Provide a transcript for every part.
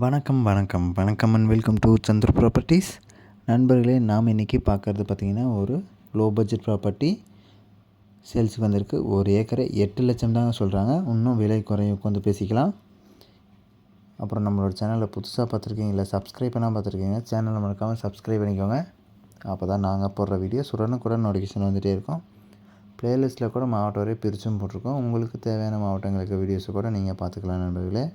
வணக்கம் வணக்கம். வணக்கம் and welcome to Chandra properties நண்பர்களே நாம் இன்றைக்கி பார்க்குறது பார்த்திங்கன்னா ஒரு லோ பட்ஜெட் ப்ராப்பர்ட்டி சேல்ஸுக்கு வந்திருக்கு. ஒரு ஏக்கரை எட்டு லட்சம் தாங்க சொல்கிறாங்க இன்னும் விலை குறையும். உட்காந்து பேசிக்கலாம். அப்புறம் நம்மளோட சேனலில் புதுசாக பார்த்துருக்கீங்க இல்லை சப்ஸ்கிரைப் பண்ணால் பார்த்துருக்கீங்க சேனலை மறக்காமல் சப்ஸ்கிரைப் பண்ணிக்கோங்க. அப்போ தான் நாங்கள் போடுற வீடியோ உடனுக்குடன் நோட்டிஃபிகேஷன் வந்துகிட்டே இருக்கோம். ப்ளேலிஸ்ட்டில் கூட மாவட்டம் வரை பிரிச்சும் போட்டிருக்கோம். உங்களுக்கு தேவையான மாவட்டங்களுக்கு வீடியோஸை கூட நீங்கள் பார்த்துக்கலாம் நண்பர்களே.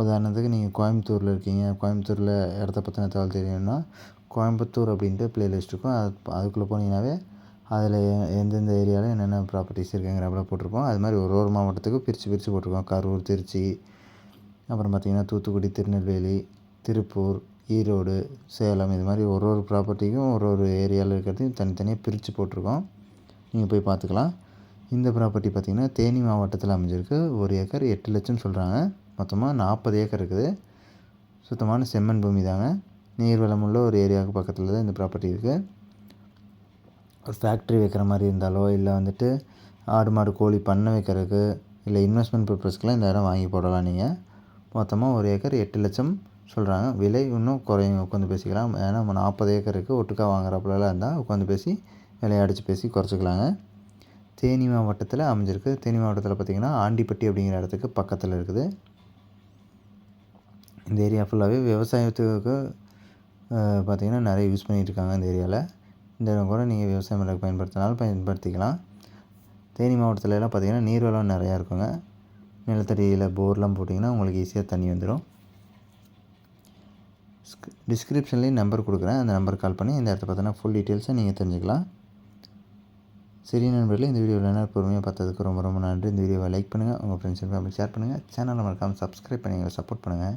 உதாரணத்துக்கு நீங்கள் கோயம்புத்தூரில் இருக்கீங்க. கோயம்புத்தூரில் இடத்த பற்றின தகவல் தெரியணும்னா கோயம்புத்தூர் அப்படின்ட்டு ப்ளேலிஸ்ட் இருக்கும். அது அதுக்குள்ளே போனீங்கன்னாவே அதில் எந்தெந்த ஏரியாவில் என்னென்ன ப்ராப்பர்ட்டிஸ் இருக்குங்கிறப்ப போட்டிருப்போம். அது மாதிரி ஒரு ஒரு மாவட்டத்துக்கும் பிரித்து பிரித்து போட்டிருக்கோம். கரூர் திருச்சி அப்புறம் பார்த்திங்கன்னா தூத்துக்குடி திருநெல்வேலி திருப்பூர் ஈரோடு சேலம் இது மாதிரி ஒரு ஒரு ப்ராப்பர்ட்டிக்கும் ஒரு ஒரு ஏரியாவில் இருக்கிறதையும் தனித்தனியாக பிரித்து போட்டிருக்கோம். நீங்கள் போய் பார்த்துக்கலாம் இந்த ப்ராப்பர்ட்டி பார்த்திங்கன்னா தேனி மாவட்டத்தில் அமைஞ்சிருக்கு. ஒரு ஏக்கர் எட்டு லட்சம் சொல்கிறாங்க மொத்தமாக நாற்பது ஏக்கர் இருக்குது. சுத்தமான செம்மண் பூமி தாங்க. நீர்வளம் உள்ள ஒரு ஏரியாவுக்கு பக்கத்தில் தான் இந்த ப்ராப்பர்ட்டி இருக்குது ஒரு ஃபேக்ட்ரி வைக்கிற மாதிரி இருந்தாலோ இல்லை வந்துட்டு ஆடு மாடு கோழி பண்ணை வைக்கிறதுக்கு இல்லை இன்வெஸ்ட்மெண்ட் பர்பஸ்க்கெலாம் இந்த இடம் வாங்கி போடலாம் நீங்கள் மொத்தமாக ஒரு ஏக்கர் எட்டு லட்சம் சொல்கிறாங்க விலை இன்னும் குறையும் உட்காந்து பேசிக்கலாம். ஏன்னா நம்ம நாற்பது ஏக்கருக்கு ஒட்டுக்கா வாங்குறப்பலாம் இருந்தால் உட்காந்து பேசி விலையை அடித்து பேசி குறைச்சிக்கலாங்க. தேனி மாவட்டத்தில் அமைஞ்சிருக்கு. தேனி மாவட்டத்தில் பார்த்திங்கன்னா ஆண்டிப்பட்டி அப்படிங்கிற இடத்துக்கு பக்கத்தில் இருக்குது. இந்த ஏரியா ஃபுல்லாகவே விவசாயத்துக்கு பார்த்திங்கன்னா நிறைய யூஸ் பண்ணிகிட்ருக்காங்க இந்த ஏரியாவில் இந்த இடம் கூட நீங்கள் விவசாயம் பண்ணுறதுக்கு பயன்படுத்தினாலும் பயன்படுத்திக்கலாம். தேனி மாவட்டத்துலலாம் பார்த்திங்கன்னா நீர்வளம் நிறையா இருக்குங்க. நிலத்தடியில் போர்லாம் போட்டிங்கன்னா உங்களுக்கு ஈஸியாக தண்ணி வந்துடும் டிஸ்கிரிப்ஷன்லேயும் நம்பர் கொடுக்குறேன். அந்த நம்பர் கால் பண்ணி இந்த இடத்த பார்த்தோன்னா ஃபுல் டீட்டெயில்ஸை நீங்கள் தெரிஞ்சுக்கலாம். சரி நண்பர்களே இந்த வீடியோவில் என்ன பொறுமையாக பார்த்ததுக்கு ரொம்ப ரொம்ப நன்றி. இந்த வீடியோவை லைக் பண்ணுங்கள் உங்கள் ஃப்ரெண்ட்ஸ் அண்ட் ஃபேமிலி ஷேர் பண்ணுங்கள் சேனலை மறக்காமல் சப்ஸ்கிரைப் பண்ணி எங்களை சப்போர்ட் பண்ணுங்கள்